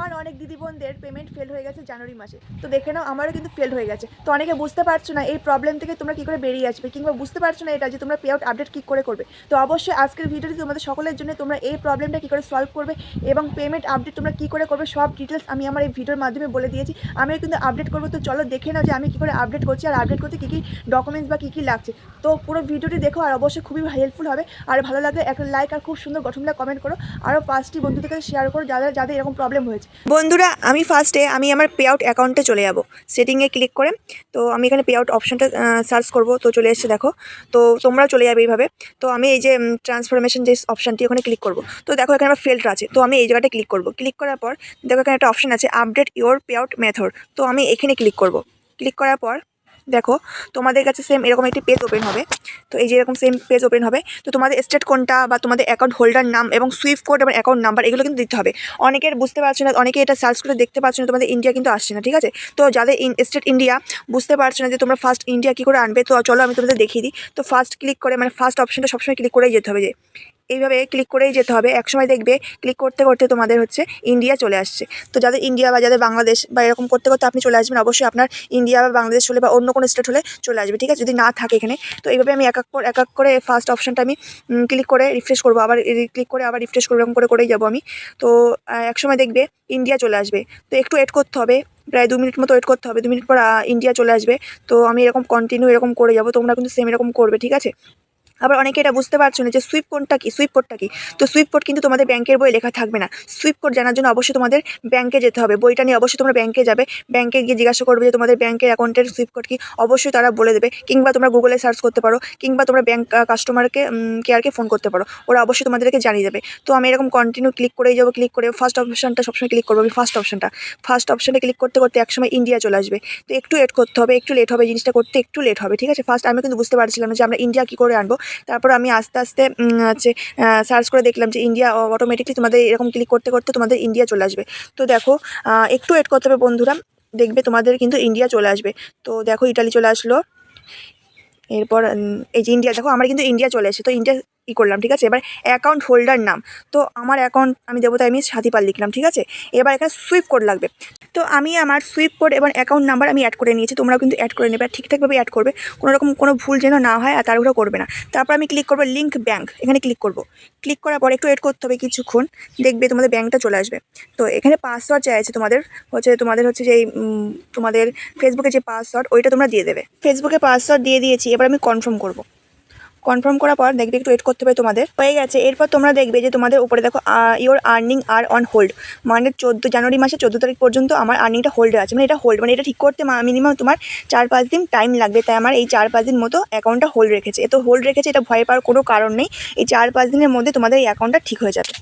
আমার অনেক দিদি বোনদের পেমেন্ট ফেল হয়ে গেছে জানুয়ারি মাসে। তো দেখে নাও, আমারও কিন্তু ফেল হয়ে গেছে। তো অনেকে বুঝতে পারছ না, এই প্রবলেম থেকে তোমরা কী করে বেরিয়ে আসবে? কিংবা বুঝতে পারছ না এটা যে তোমরা পে আউট আপডেট কী করে করবে? তো অবশ্যই আজকের ভিডিওটি তোমাদের সকলের জন্য তোমরা এই প্রবলেমটা কী করে সলভ করবে এবং পেমেন্ট আপডেট তোমরা কী করে করবে, সব ডিটেলস আমি আমার এই ভিডিওর মাধ্যমে বলে দিয়েছি। আমিও কিন্তু আপডেট করব। তো চলো দেখে নাও যে আমি কী করে আপডেট করছি আর আপডেট করতে কী কী ডকুমেন্টস বা কী কী লাগছে। তো পুরো ভিডিওটি দেখো আর অবশ্যই খুবই হেল্পফুল হবে। আর ভালো লাগলে একটা লাইক আর খুব সুন্দর গঠনমূলক কমেন্ট করো। আরও পাঁচটি বন্ধুদের কাছে শেয়ার করো যাদের যাদের এরকম প্রবলেম হয়েছে। বন্ধুরা, আমি ফার্স্টে আমি আমার পে আউট অ্যাকাউন্টে চলে যাব। সেটিংয়ে ক্লিক করে, তো আমি এখানে পে আউট অপশনটা সার্চ করব। তো চলে এসছে, দেখো। তো তোমরাও চলে যাবে এইভাবে। তো আমি এই যে ট্রান্সফরমেশন যে অপশানটি ওখানে ক্লিক করব। তো দেখো, এখানে আমার ফিল্টার আছে। তো আমি এই জায়গাটা ক্লিক করব। ক্লিক করার পর, দেখো, এখানে একটা অপশান আছে update your payout method তো আমি এখানে ক্লিক করব। ক্লিক করার পর দেখো, তোমাদের কাছে সেম এরকম একটি পেজ ওপেন হবে। তো এই যে এরকম সেম পেজ ওপেন হবে, তো তোমাদের স্টেট কোনটা বা তোমাদের অ্যাকাউন্ট হোল্ডার নাম এবং সুইফট কোড এবং অ্যাকাউন্ট নাম্বার এগুলো কিন্তু দিতে হবে। অনেকের বুঝতে পারছে না অনেকে এটা সার্চ করে দেখতে পাচ্ছ না, তোমাদের ইন্ডিয়া কিন্তু আসছে না, ঠিক আছে? তো যাদের স্টেট ইন্ডিয়া বুঝতে পারছ না যে তোমরা ফার্স্ট ইন্ডিয়া কী করে আনবে, তো চলো আমি তোমাদের দেখিয়ে দিই। তো ফার্স্ট ক্লিক করে মানে ফার্স্ট অপশনটা সবসময় ক্লিক করেই যেতে হবে যে এইভাবে ক্লিক করেই যেতে হবে। একসময় দেখবে ক্লিক করতে করতে তোমাদের হচ্ছে ইন্ডিয়া চলে আসছে। তো যাদের ইন্ডিয়া বা যাদের বাংলাদেশ বা এরকম করতে করতে আপনি চলে আসবেন, অবশ্যই আপনার ইন্ডিয়া বা বাংলাদেশ হলে বা অন্য কোনো স্টেট হলে চলে আসবে, ঠিক আছে? যদি না থাকে এখানে। তো এইভাবে আমি এক এক এক এক করে ফার্স্ট অপশনটা আমি ক্লিক করে রিফ্রেশ করব। আবার ক্লিক করে আবার রিফ্রেশ করব, এরকম করে করেই যাব আমি। তো একসময় দেখবে ইন্ডিয়া চলে আসবে। তো একটু ওয়েট করতে হবে। প্রায় দু মিনিট মতো ওয়েট করতে হবে। দু মিনিট পর ইন্ডিয়া চলে আসবে। তো আমি এরকম কন্টিনিউ এরকম করে যাব। তোমরা কিন্তু সেম এরকম করবে, ঠিক আছে? আবার অনেকে এটা বুঝতে পারছ না যে সুইপ কোডটা কি? সুইপ কোডটা কি? তো সুইপ কোড কিন্তু তোমাদের ব্যাংকের বই লেখা থাকবে না। সুইপ কোড জানার জন্য অবশ্যই তোমাদের ব্যাংকে যেতে হবে। বইটা নিয়ে অবশ্যই তোমরা ব্যাংকে যাবে। ব্যাংকে গিয়ে জিজ্ঞাসা করবে যে তোমাদের ব্যাংকের অ্যাকাউন্টের সুইপ কোড কি? অবশ্যই তারা বলে দেবে। কিংবা তোমরা গুগলে সার্চ করতে পারো। কিংবা তোমরা ব্যাংক কাস্টমারকে কেয়ারকে ফোন করতে পারো। ওরা অবশ্যই তোমাদেরকে জানিয়ে দেবে। তো আমি এরকম কন্টিনিউ ক্লিক করেই যাব ক্লিক করে ফার্স্ট অপশানটা সবসময় ক্লিক করব আমি ফার্স্ট অপশনটা ফার্স্ট অপশনে ক্লিক করতে করতে একসময় ইন্ডিয়া চলে আসবে। তো একটু লেট করতে হবে, একটু লেট হবে, জিনিসটা করতে একটু লেট হবে, ঠিক আছে? ফার্স্ট আমি কিন্তু বুঝতে পারছিলাম যে আমরা ইন্ডিয়া কী করে আনব। তারপর আমি আস্তে আস্তে হচ্ছে সার্চ করে দেখলাম যে ইন্ডিয়া অটোমেটিকলি তোমাদের এরকম ক্লিক করতে করতে তোমাদের ইন্ডিয়া চলে আসবে। তো দেখো একটু ওয়েট করতে হবে বন্ধুরা, দেখবে তোমাদের কিন্তু ইন্ডিয়া চলে আসবে। তো দেখো ইটালি চলে আসলো। এরপর এই যে ইন্ডিয়া দেখো, আমার কিন্তু ইন্ডিয়া চলে আসে তো ইন্ডিয়া ই করলাম, ঠিক আছে? এবার অ্যাকাউন্ট হোল্ডার নাম। তো আমার অ্যাকাউন্ট আমি দেবো, তাই আমি সাথীপাল লিখলাম, ঠিক আছে? এবার এখানে সুইপ কোড লাগবে। তো আমি আমার সুইপ কোড এবং অ্যাকাউন্ট নাম্বার আমি অ্যাড করে নিয়েছি, তোমরাও কিন্তু অ্যাড করে নেবে। আর ঠিকঠাকভাবে অ্যাড করবে কোনো রকম কোনো ভুল যেন না হয়, আর তারপরে করবে না। তারপর আমি ক্লিক করব লিঙ্ক ব্যাঙ্ক এখানে ক্লিক করব। ক্লিক করার পর একটু ওয়েট করতে হবে কিছুক্ষণ। দেখবে তোমাদের ব্যাঙ্কটা চলে আসবে। তো এখানে পাসওয়ার্ড চাইছে তোমাদের, হচ্ছে তোমাদের হচ্ছে যে তোমাদের ফেসবুকে যে পাসওয়ার্ড ওইটা তোমরা দিয়ে দেবে। ফেসবুকে পাসওয়ার্ড দিয়ে দিয়েছি, এবার আমি কনফার্ম করব। কনফার্ম করার পর দেখবে একটু ওয়েট করতে হবে তোমাদের। হয়ে গেছে। এরপর তোমরা দেখবে যে তোমাদের উপরে দেখো your earning are on hold মানে চোদ্দ জানুয়ারি মাসে চোদ্দ তারিখ পর্যন্ত আমার আর্নিংটা হোল্ডে আছে। মানে এটা হোল্ড মানে এটা ঠিক করতে মিনিমাম তোমার চার পাঁচ দিন টাইম লাগবে। তাই আমার এই চার পাঁচ দিন মতো অ্যাকাউন্টটা হোল্ড রেখেছে। এত হোল্ড রেখেছে, এটা ভয় পাওয়ার কোনো কারণ নেই। এই চার পাঁচ দিনের মধ্যে তোমাদের এই অ্যাকাউন্টটা ঠিক হয়ে যাবে।